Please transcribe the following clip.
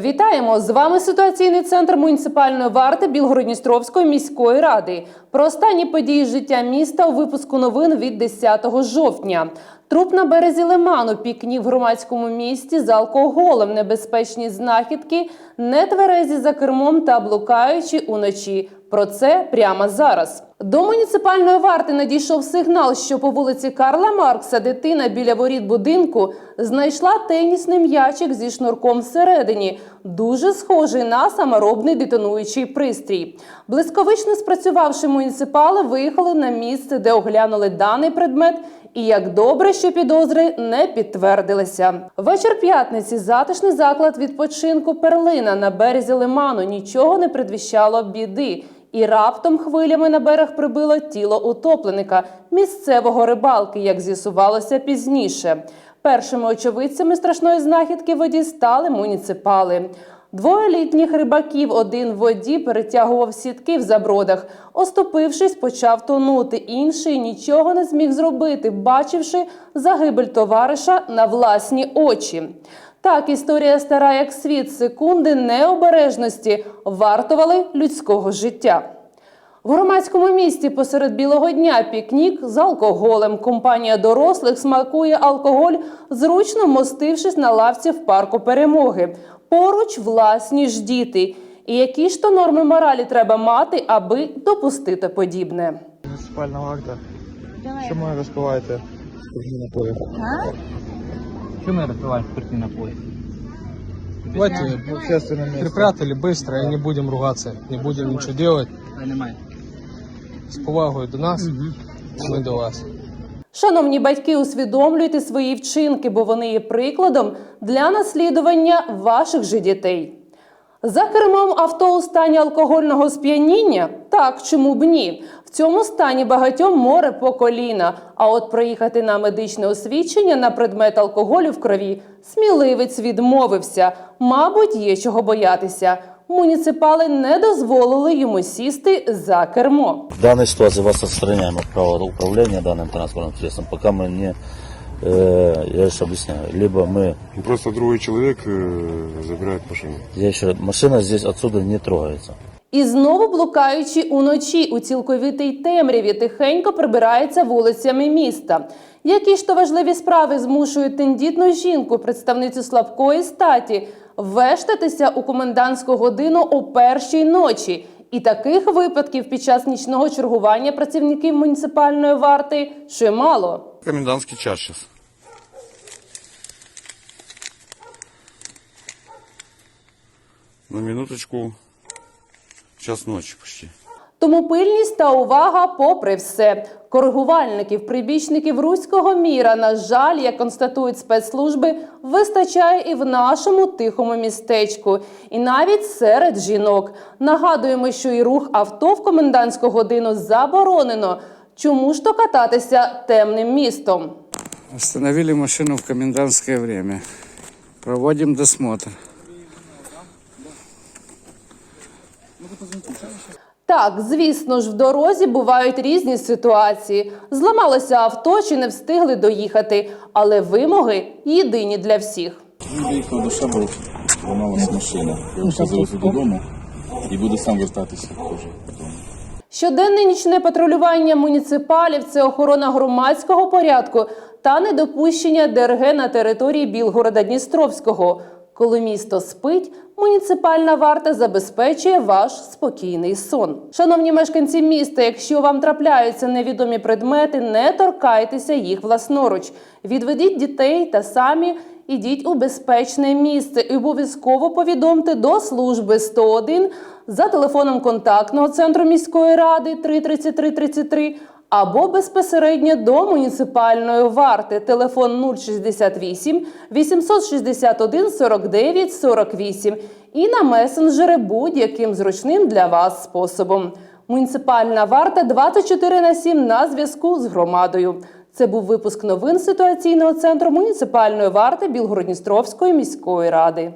Вітаємо! З вами ситуаційний центр муніципальної варти Білгородністровської міської ради. Про останні події життя міста у випуску новин від 10 жовтня. Труп на березі лиману, пікнік в громадському місті з алкоголем, небезпечні знахідки, нетверезі за кермом та блукаючи уночі. Про це прямо зараз. До муніципальної варти надійшов сигнал, що по вулиці Карла Маркса дитина біля воріт будинку знайшла тенісний м'ячик зі шнурком всередині, дуже схожий на саморобний детонуючий пристрій. Блисковично спрацювавши муніципали, виїхали на місце, де оглянули даний предмет. І як добре, що підозри не підтвердилися. Вечір п'ятниці затишний заклад відпочинку Перлина на березі лиману нічого не предвіщало біди. І раптом хвилями на берег прибило тіло утопленика, місцевого рибалки, як з'ясувалося пізніше. Першими очевидцями страшної знахідки воді стали муніципали. Двоє літніх рибаків, один в воді перетягував сітки в забродах. Оступившись, почав тонути. Інший нічого не зміг зробити, бачивши загибель товариша на власні очі. Так, історія стара як світ, секунди необережності вартували людського життя. В громадському місті посеред білого дня пікнік з алкоголем. Компанія дорослих смакує алкоголь, зручно мостившись на лавці в парку перемоги Поруч власні ж діти. І які ж то норми моралі треба мати, аби допустити подібне? Муніципальна варта. Чому ви розпиваєте спиртні напої? Что мы распиваем спиртные напои? Давайте в общественном месте. Припрятали быстро и не будем ругаться, не будем ничего делать. Понимаете? З повагою до нас, ми до вас. Шановні батьки, усвідомлюйте свої вчинки, бо вони є прикладом для наслідування ваших же дітей. За кермом авто у стані алкогольного сп'яніння? Так, чому б ні? В цьому стані багатьом море по коліна. А от проїхати на медичне освідчення на предмет алкоголю в крові сміливець відмовився. Мабуть, є чого боятися Муніципали не дозволили йому сісти за кермо. В данной ситуации вас отстраняем от права управления данным транспортным средством, пока мы не, э, я же объясняю, либо мы, Просто другой человек э, забирает машину. я еще, машина здесь отсюда не трогается. І знову блукаючи уночі у цілковитій темряві, тихенько прибирається вулицями міста. Які ж то важливі справи змушують тендітну жінку, представницю слабкої статі, вештатися у комендантську годину о першій ночі. І таких випадків під час нічного чергування працівників муніципальної варти чимало. Комендантський час сейчас. На минуточку. Час ночі почти. Тому пильність та увага, попри все, коригувальників, прибічників руського міра, на жаль, як констатують спецслужби, вистачає і в нашому тихому містечку, і навіть серед жінок. Нагадуємо, що і рух авто в комендантську годину заборонено. Чому ж то кататися темним містом? Остановили машину в комендантское время. Проводим досмотр. Так, звісно ж, в дорозі бувають різні ситуації. Зламалося авто чи не встигли доїхати, але вимоги єдині для всіх. Виїхав до Шабров, зламалася машина. Я ще завезу додому і буду сам вертатися. Щоденне нічне патрулювання муніципалів це охорона громадського порядку та недопущення ДРГ на території Білгорода Дністровського. Коли місто спить, муніципальна варта забезпечує ваш спокійний сон. Шановні мешканці міста, якщо вам трапляються невідомі предмети, не торкайтеся їх власноруч. Відведіть дітей та самі ідіть у безпечне місце і обов'язково повідомте до служби 101 за телефоном контактного центру міської ради 33333 або безпосередньо до муніципальної варти. Телефон 068 861 49 48 і на месенджери будь-яким зручним для вас способом. Муніципальна варта 24 на 7 на зв'язку з громадою. Це був випуск новин ситуаційного центру муніципальної варти Білгородністровської міської ради.